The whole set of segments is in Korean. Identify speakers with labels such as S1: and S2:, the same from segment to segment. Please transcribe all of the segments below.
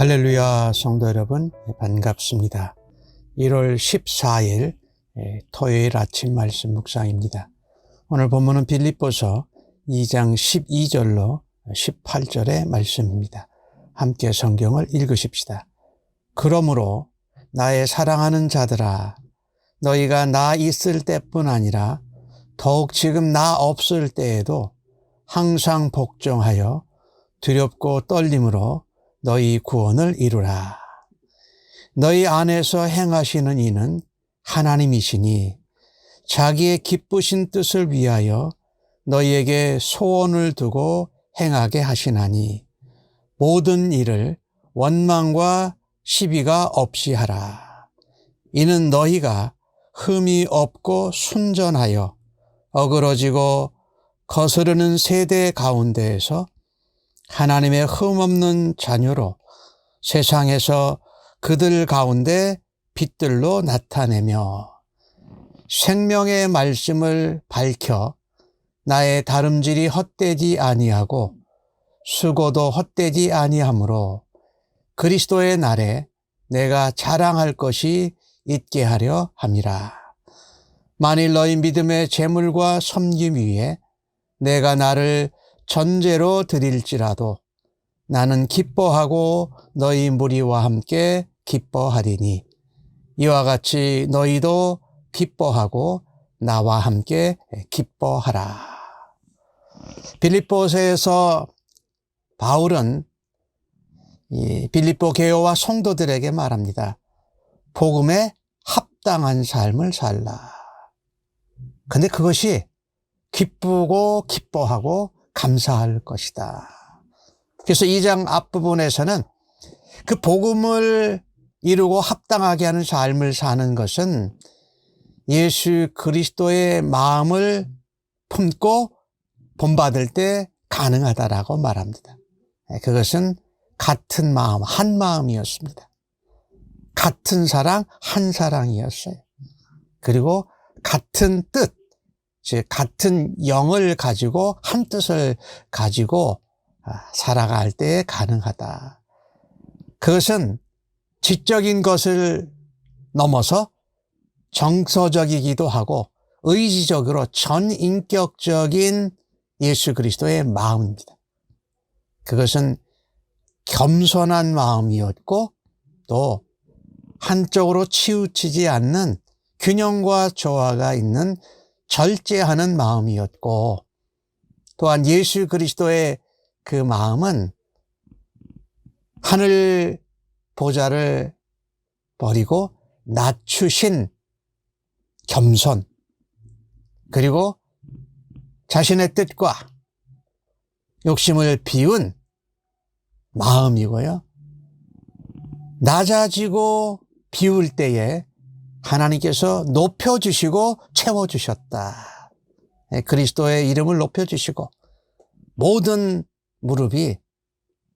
S1: 할렐루야 성도 여러분 반갑습니다. 1월 14일 예, 토요일 아침 말씀 묵상입니다. 오늘 본문은 빌립보서 2장 12절로 18절의 말씀입니다. 함께 성경을 읽으십시다. 그러므로 나의 사랑하는 자들아 너희가 나 있을 때뿐 아니라 더욱 지금 나 없을 때에도 항상 복종하여 두렵고 떨림으로 너희 구원을 이루라. 너희 안에서 행하시는 이는 하나님이시니 자기의 기쁘신 뜻을 위하여 너희에게 소원을 두고 행하게 하시나니 모든 일을 원망과 시비가 없이 하라. 이는 너희가 흠이 없고 순전하여 어그러지고 거스르는 세대 가운데에서 하나님의 흠없는 자녀로 세상에서 그들 가운데 빛들로 나타내며 생명의 말씀을 밝혀 나의 다름질이 헛되지 아니하고 수고도 헛되지 아니하므로 그리스도의 날에 내가 자랑할 것이 있게 하려 함이라. 만일 너희 믿음의 재물과 섬김 위에 내가 나를 전제로 드릴지라도 나는 기뻐하고 너희 무리와 함께 기뻐하리니 이와 같이 너희도 기뻐하고 나와 함께 기뻐하라. 빌립보서에서 바울은 이 빌립보 교회와 성도들에게 말합니다. 복음에 합당한 삶을 살라. 근데 그것이 기쁘고 기뻐하고 감사할 것이다. 그래서 이 장 앞부분에서는 그 복음을 이루고 합당하게 하는 삶을 사는 것은 예수 그리스도의 마음을 품고 본받을 때 가능하다라고 말합니다. 네, 그것은 같은 마음, 한 마음이었습니다. 같은 사랑, 한 사랑이었어요. 그리고 같은 뜻, 즉 같은 영을 가지고 한 뜻을 가지고 아, 살아갈 때 가능하다. 그것은 지적인 것을 넘어서 정서적이기도 하고 의지적으로 전인격적인 예수 그리스도의 마음입니다. 그것은 겸손한 마음이었고 또 한쪽으로 치우치지 않는 균형과 조화가 있는 절제하는 마음이었고 또한 예수 그리스도의 그 마음은 하늘 보좌를 버리고 낮추신 겸손 그리고 자신의 뜻과 욕심을 비운 마음이고요. 낮아지고 비울 때에 하나님께서 높여주시고 채워주셨다. 예, 그리스도의 이름을 높여주시고 모든 무릎이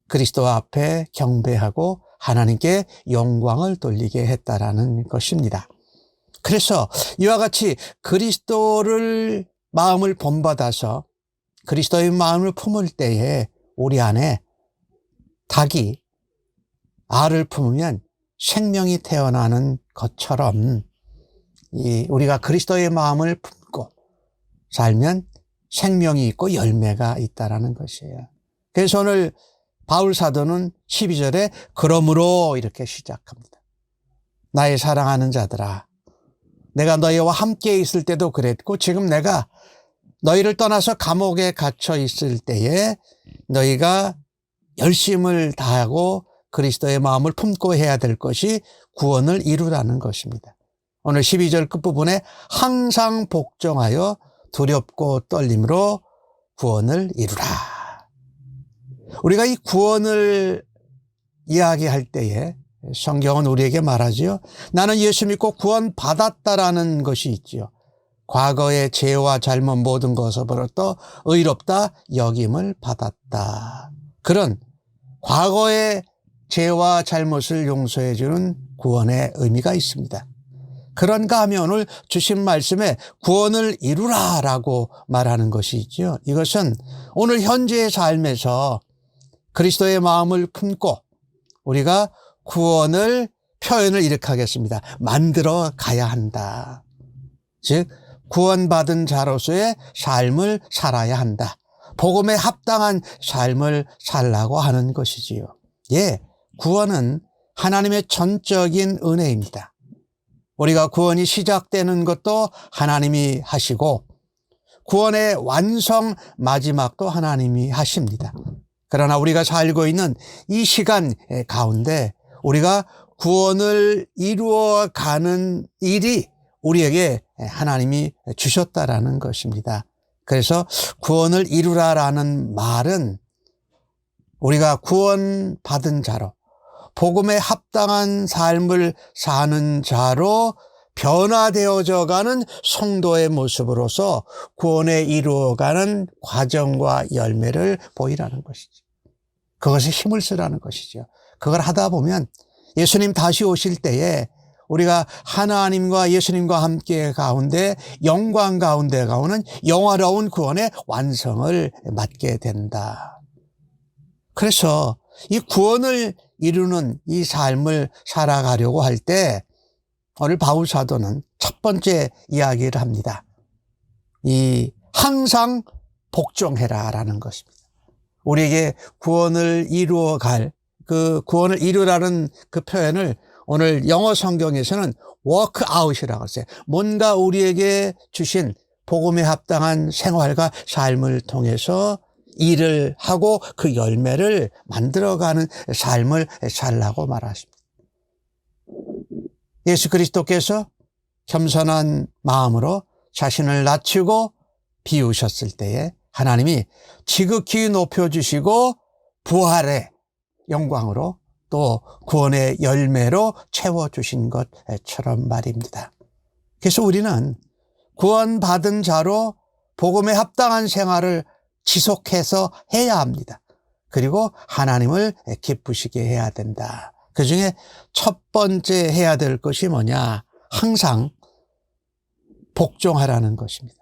S1: 그리스도 앞에 경배하고 하나님께 영광을 돌리게 했다라는 것입니다. 그래서 이와 같이 그리스도를 마음을 본받아서 그리스도의 마음을 품을 때에 우리 안에 닭이 알을 품으면 생명이 태어나는 것처럼 이 우리가 그리스도의 마음을 품고 살면 생명이 있고 열매가 있다라는 것이에요. 그래서 오늘 바울 사도는 12절에 그러므로 이렇게 시작합니다. 나의 사랑하는 자들아 내가 너희와 함께 있을 때도 그랬고 지금 내가 너희를 떠나서 감옥에 갇혀 있을 때에 너희가 열심을 다하고 그리스도의 마음을 품고 해야 될 것이 구원을 이루라는 것입니다. 오늘 12절 끝부분에 항상 복종하여 두렵고 떨림으로 구원을 이루라. 우리가 이 구원을 이야기할 때에 성경은 우리에게 말하지요. 나는 예수 믿고 구원 받았다라는 것이 있지요. 과거의 죄와 잘못 모든 것으로부터 의롭다 여김을 받았다. 그런 과거의 죄와 잘못을 용서해 주는 구원의 의미가 있습니다. 그런가 하면 오늘 주신 말씀에 구원을 이루라 라고 말하는 것이 있죠. 이것은 오늘 현재의 삶에서 그리스도의 마음을 품고 우리가 구원을 표현을 이렇게 하겠습니다. 만들어 가야 한다. 즉, 구원받은 자로서의 삶을 살아야 한다. 복음에 합당한 삶을 살라고 하는 것이지요. 예, 구원은 하나님의 전적인 은혜입니다. 우리가 구원이 시작되는 것도 하나님이 하시고 구원의 완성 마지막도 하나님이 하십니다. 그러나 우리가 살고 있는 이 시간 가운데 우리가 구원을 이루어 가는 일이 우리에게 하나님이 주셨다라는 것입니다. 그래서 구원을 이루라라는 말은 우리가 구원받은 자로 복음에 합당한 삶을 사는 자로 변화되어져 가는 성도의 모습으로서 구원에 이루어가는 과정과 열매를 보이라는 것이죠. 그것에 힘을 쓰라는 것이죠. 그걸 하다 보면 예수님 다시 오실 때에 우리가 하나님과 예수님과 함께 가운데 영광 가운데 가 오는 영화로운 구원의 완성을 맞게 된다. 그래서 이 구원을 이루는 이 삶을 살아가려고 할 때 오늘 바울 사도는 첫 번째 이야기를 합니다. 이 항상 복종해라라는 것입니다. 우리에게 구원을 이루어 갈 그 구원을 이루라는 그 표현을 오늘 영어 성경에서는 워크 아웃이라고 했어요. 뭔가 우리에게 주신 복음에 합당한 생활과 삶을 통해서 일을 하고 그 열매를 만들어가는 삶을 살라고 말하십니다. 예수 그리스도께서 겸손한 마음으로 자신을 낮추고 비우셨을 때에 하나님이 지극히 높여주시고 부활의 영광으로 또 구원의 열매로 채워주신 것처럼 말입니다. 그래서 우리는 구원받은 자로 복음에 합당한 생활을 지속해서 해야 합니다. 그리고 하나님을 기쁘시게 해야 된다. 그 중에 첫 번째 해야 될 것이 뭐냐? 항상 복종하라는 것입니다.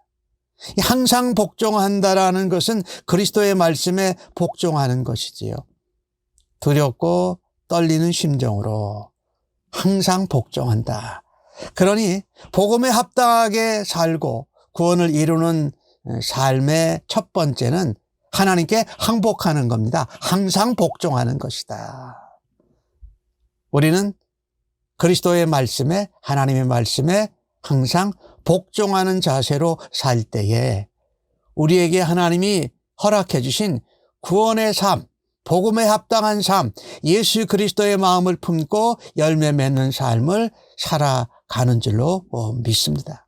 S1: 항상 복종한다라는 것은 그리스도의 말씀에 복종하는 것이지요. 두렵고 떨리는 심정으로 항상 복종한다. 그러니 복음에 합당하게 살고 구원을 이루는 삶의 첫 번째는 하나님께 항복하는 겁니다. 항상 복종하는 것이다. 우리는 그리스도의 말씀에 하나님의 말씀에 항상 복종하는 자세로 살 때에 우리에게 하나님이 허락해 주신 구원의 삶, 복음에 합당한 삶, 예수 그리스도의 마음을 품고 열매 맺는 삶을 살아가는 줄로 어, 믿습니다.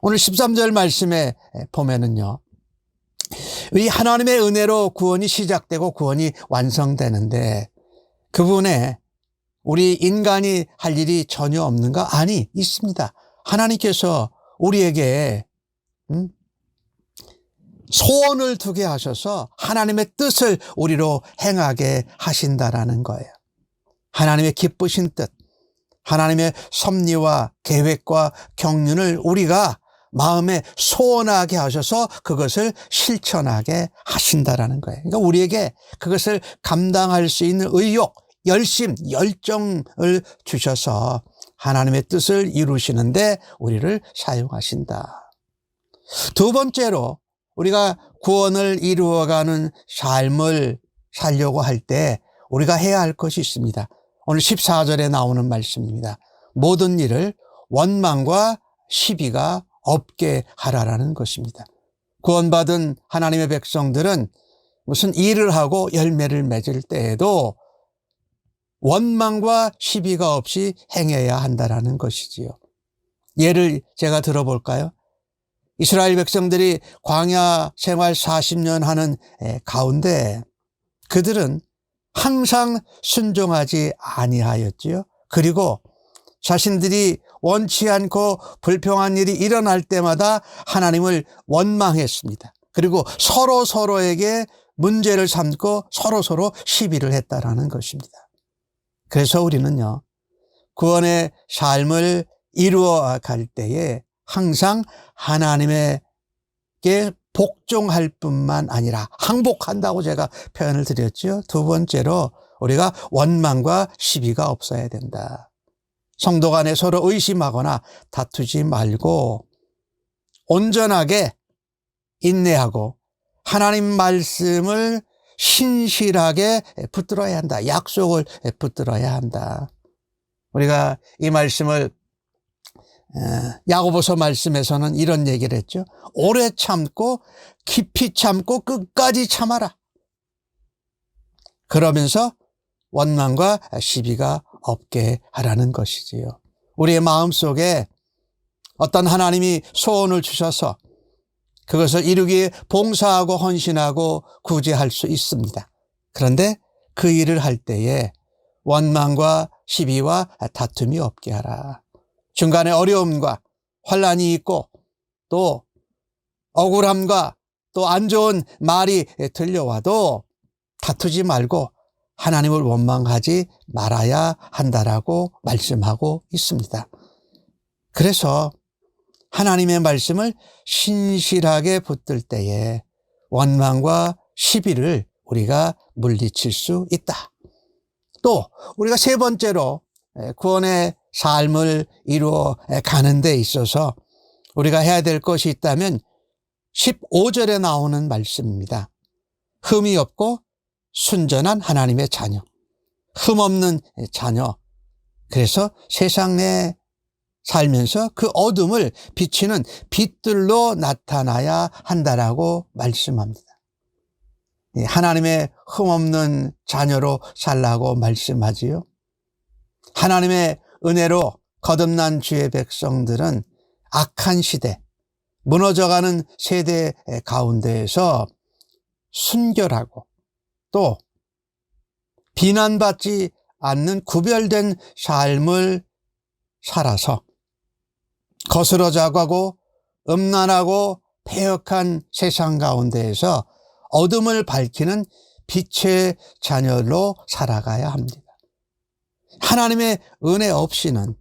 S1: 오늘 13절 말씀에 보면은요. 이 하나님의 은혜로 구원이 시작되고 구원이 완성되는데 그분의 우리 인간이 할 일이 전혀 없는가? 아니, 있습니다. 하나님께서 우리에게 음? 소원을 두게 하셔서 하나님의 뜻을 우리로 행하게 하신다라는 거예요. 하나님의 기쁘신 뜻, 하나님의 섭리와 계획과 경륜을 우리가 마음에 소원하게 하셔서 그것을 실천하게 하신다라는 거예요. 그러니까 우리에게 그것을 감당할 수 있는 의욕, 열심, 열정을 주셔서 하나님의 뜻을 이루시는데 우리를 사용하신다. 두 번째로 우리가 구원을 이루어가는 삶을 살려고 할 때 우리가 해야 할 것이 있습니다. 오늘 14절에 나오는 말씀입니다. 모든 일을 원망과 시비가 없게 하라라는 것입니다. 구원받은 하나님의 백성들은 무슨 일을 하고 열매를 맺을 때에도 원망과 시비가 없이 행해야 한다라는 것이지요. 예를 제가 들어볼까요? 이스라엘 백성들이 광야 생활 40년 하는 가운데 그들은 항상 순종하지 아니하였지요. 그리고 자신들이 원치 않고 불평한 일이 일어날 때마다 하나님을 원망했습니다. 그리고 서로 서로에게 문제를 삼고 서로 서로 시비를 했다라는 것입니다. 그래서 우리는요, 구원의 삶을 이루어 갈 때에 항상 하나님에게 복종할 뿐만 아니라 항복한다고 제가 표현을 드렸죠. 두 번째로 우리가 원망과 시비가 없어야 된다. 성도 간에 서로 의심하거나 다투지 말고 온전하게 인내하고 하나님 말씀을 신실하게 붙들어야 한다. 약속을 붙들어야 한다. 우리가 이 말씀을 야고보서 말씀에서는 이런 얘기를 했죠. 오래 참고 깊이 참고 끝까지 참아라. 그러면서 원망과 시비가 없게 하라는 것이지요. 우리의 마음 속에 어떤 하나님이 소원을 주셔서 그것을 이루기에 봉사하고 헌신하고 구제할 수 있습니다. 그런데 그 일을 할 때에 원망과 시비와 다툼이 없게 하라. 중간에 어려움과 환란이 있고 또 억울함과 또 안 좋은 말이 들려와도 다투지 말고 하나님을 원망하지 말아야 한다라고 말씀하고 있습니다. 그래서 하나님의 말씀을 신실하게 붙들 때에 원망과 시비를 우리가 물리칠 수 있다. 또 우리가 세 번째로 구원의 삶을 이루어 가는 데 있어서 우리가 해야 될 것이 있다면 15절에 나오는 말씀입니다. 흠이 없고 순전한 하나님의 자녀. 흠 없는 자녀. 그래서 세상 내 살면서 그 어둠을 비치는 빛들로 나타나야 한다라고 말씀합니다. 하나님의 흠없는 자녀로 살라고 말씀하지요. 하나님의 은혜로 거듭난 주의 백성들은 악한 시대, 무너져가는 세대 가운데에서 순결하고 또 비난받지 않는 구별된 삶을 살아서 거스러져 가고 음란하고 폐역한 세상 가운데에서 어둠을 밝히는 빛의 자녀로 살아가야 합니다. 하나님의 은혜 없이는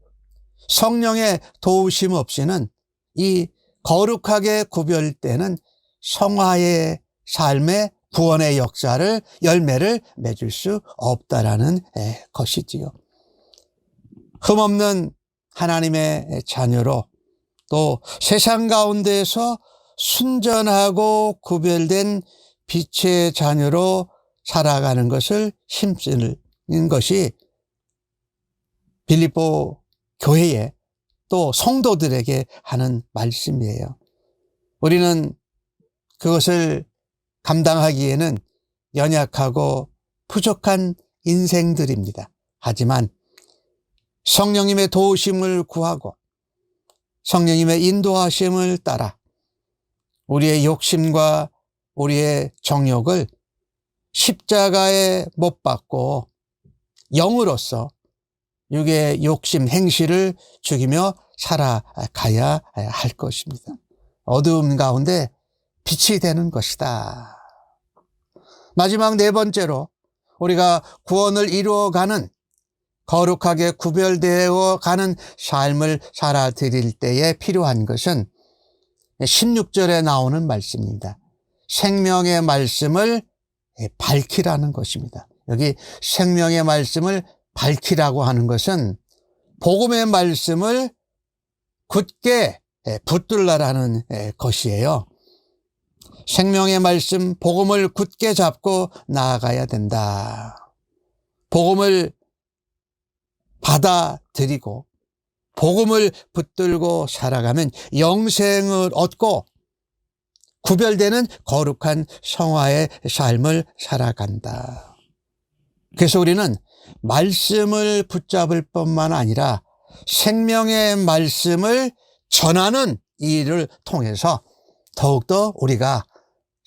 S1: 성령의 도우심 없이는 이 거룩하게 구별되는 성화의 삶의 구원의 역사를 열매를 맺을 수 없다라는 것이지요. 흠없는 하나님의 자녀로 또 세상 가운데에서 순전하고 구별된 빛의 자녀로 살아가는 것을 힘쓰는 것이 빌립보 교회에 또 성도들에게 하는 말씀이에요. 우리는 그것을 감당하기에는 연약하고 부족한 인생들입니다. 하지만 성령님의 도우심을 구하고 성령님의 인도하심을 따라 우리의 욕심과 우리의 정욕을 십자가에 못 박고 영으로서 육의 욕심 행실을 죽이며 살아가야 할 것입니다. 어두움 가운데 빛이 되는 것이다. 마지막 네 번째로 우리가 구원을 이루어가는 거룩하게 구별되어 가는 삶을 살아드릴 때에 필요한 것은 16절에 나오는 말씀입니다. 생명의 말씀을 밝히라는 것입니다. 여기 생명의 말씀을 밝히라고 하는 것은 복음의 말씀을 굳게 붙들라라는 것이에요. 생명의 말씀, 복음을 굳게 잡고 나아가야 된다. 복음을 받아들이고 복음을 붙들고 살아가면 영생을 얻고 구별되는 거룩한 성화의 삶을 살아간다. 그래서 우리는 말씀을 붙잡을 뿐만 아니라 생명의 말씀을 전하는 일을 통해서 더욱더 우리가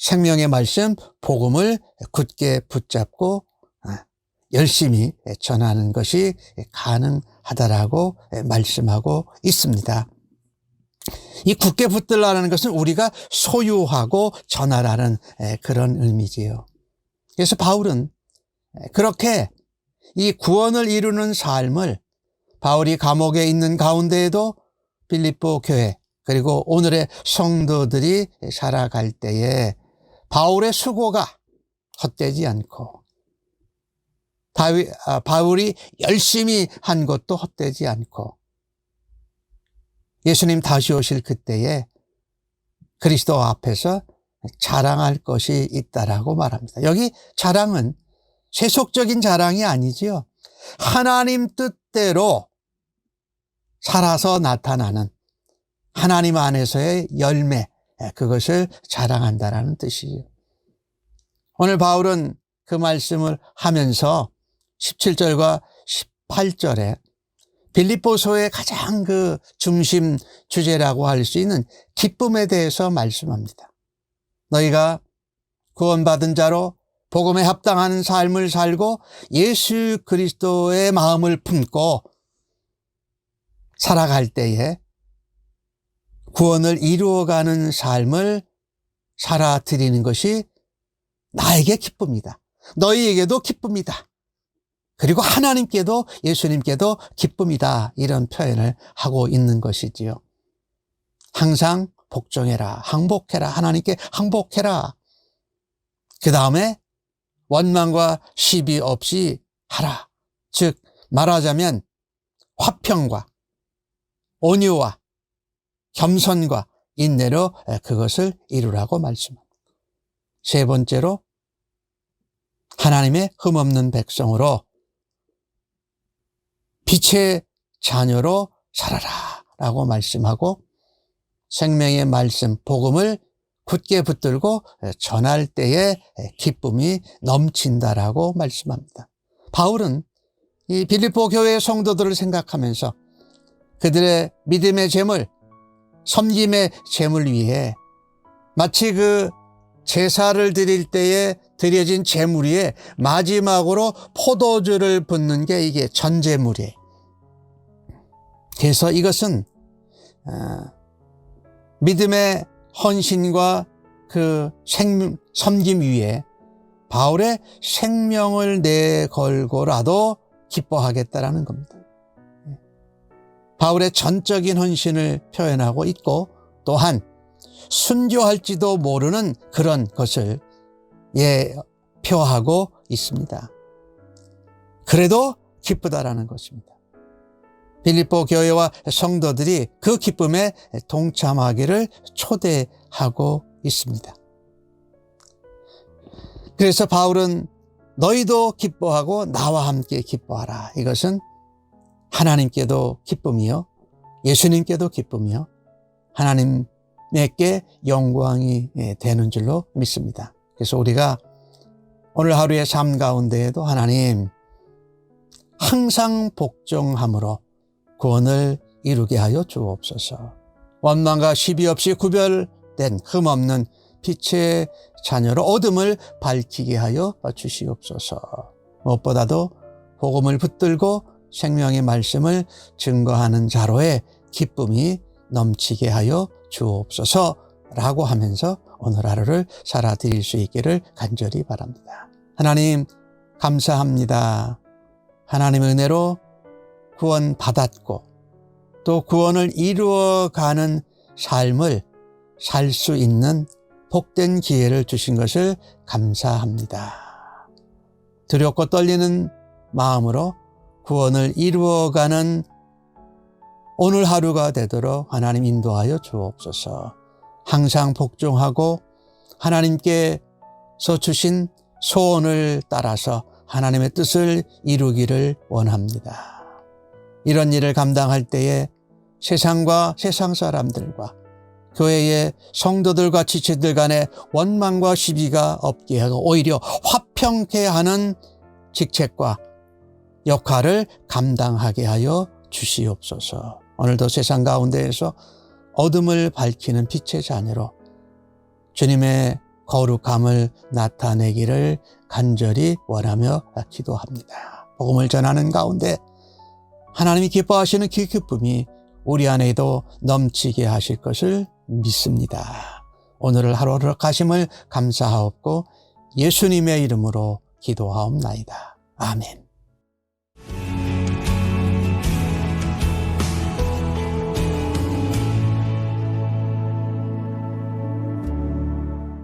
S1: 생명의 말씀, 복음을 굳게 붙잡고 아, 열심히 전하는 것이 가능하다라고 말씀하고 있습니다. 이 굳게 붙들라는 것은 우리가 소유하고 전하라는 그런 의미지요. 그래서 바울은 그렇게 이 구원을 이루는 삶을 바울이 감옥에 있는 가운데에도 빌립보 교회 그리고 오늘의 성도들이 살아갈 때에 바울의 수고가 헛되지 않고 다윗, 아, 바울이 열심히 한 것도 헛되지 않고 예수님 다시 오실 그때에 그리스도 앞에서 자랑할 것이 있다라고 말합니다. 여기 자랑은 세속적인 자랑이 아니지요. 하나님 뜻대로 살아서 나타나는 하나님 안에서의 열매, 그것을 자랑한다라는 뜻이죠. 오늘 바울은 그 말씀을 하면서 17절과 18절에 빌립보서의 가장 그 중심 주제라고 할 수 있는 기쁨에 대해서 말씀합니다. 너희가 구원받은 자로 복음에 합당한 삶을 살고 예수 그리스도의 마음을 품고 살아갈 때에 구원을 이루어가는 삶을 살아드리는 것이 나에게 기쁩니다. 너희에게도 기쁩니다. 그리고 하나님께도 예수님께도 기쁨이다. 이런 표현을 하고 있는 것이지요. 항상 복종해라. 항복해라. 하나님께 항복해라. 그 다음에 원망과 시비 없이 하라. 즉, 말하자면 화평과 온유와 겸손과 인내로 그것을 이루라고 말씀합니다. 세 번째로 하나님의 흠없는 백성으로 빛의 자녀로 살아라 라고 말씀하고 생명의 말씀, 복음을 굳게 붙들고 전할 때에 기쁨이 넘친다라고 말씀합니다. 바울은 이 빌립보 교회의 성도들을 생각하면서 그들의 믿음의 재물, 섬김의 재물 위에 마치 그 제사를 드릴 때에 드려진 재물 위에 마지막으로 포도주를 붓는 게 이게 전제물이에요. 그래서 이것은 어, 믿음의 헌신과 그 생, 섬김 위에 바울의 생명을 내걸고라도 기뻐하겠다라는 겁니다. 바울의 전적인 헌신을 표현하고 있고 또한 순교할지도 모르는 그런 것을 예표하고 있습니다. 그래도 기쁘다라는 것입니다. 빌립보 교회와 성도들이 그 기쁨에 동참하기를 초대하고 있습니다. 그래서 바울은 너희도 기뻐하고 나와 함께 기뻐하라. 이것은 하나님께도 기쁨이요. 예수님께도 기쁨이요. 하나님께 영광이 되는 줄로 믿습니다. 그래서 우리가 오늘 하루의 삶 가운데에도 하나님 항상 복종함으로 구원을 이루게 하여 주옵소서. 원망과 시비 없이 구별된 흠없는 빛의 자녀로 어둠을 밝히게 하여 주시옵소서. 무엇보다도 복음을 붙들고 생명의 말씀을 증거하는 자로의 기쁨이 넘치게 하여 주옵소서 라고 하면서 오늘 하루를 살아드릴 수 있기를 간절히 바랍니다. 하나님, 감사합니다. 하나님의 은혜로 구원 받았고 또 구원을 이루어가는 삶을 살 수 있는 복된 기회를 주신 것을 감사합니다. 두렵고 떨리는 마음으로 구원을 이루어가는 오늘 하루가 되도록 하나님 인도하여 주옵소서. 항상 복종하고 하나님께서 주신 소원을 따라서 하나님의 뜻을 이루기를 원합니다. 이런 일을 감당할 때에 세상과 세상 사람들과 교회의 성도들과 지체들 간의 원망과 시비가 없게 하고 오히려 화평케 하는 직책과 역할을 감당하게 하여 주시옵소서. 오늘도 세상 가운데에서 어둠을 밝히는 빛의 자녀로 주님의 거룩함을 나타내기를 간절히 원하며 기도합니다. 복음을 전하는 가운데 하나님이 기뻐하시는 그 기쁨이 우리 안에도 넘치게 하실 것을 믿습니다. 오늘을 하루를 가심을 감사하옵고 예수님의 이름으로 기도하옵나이다. 아멘.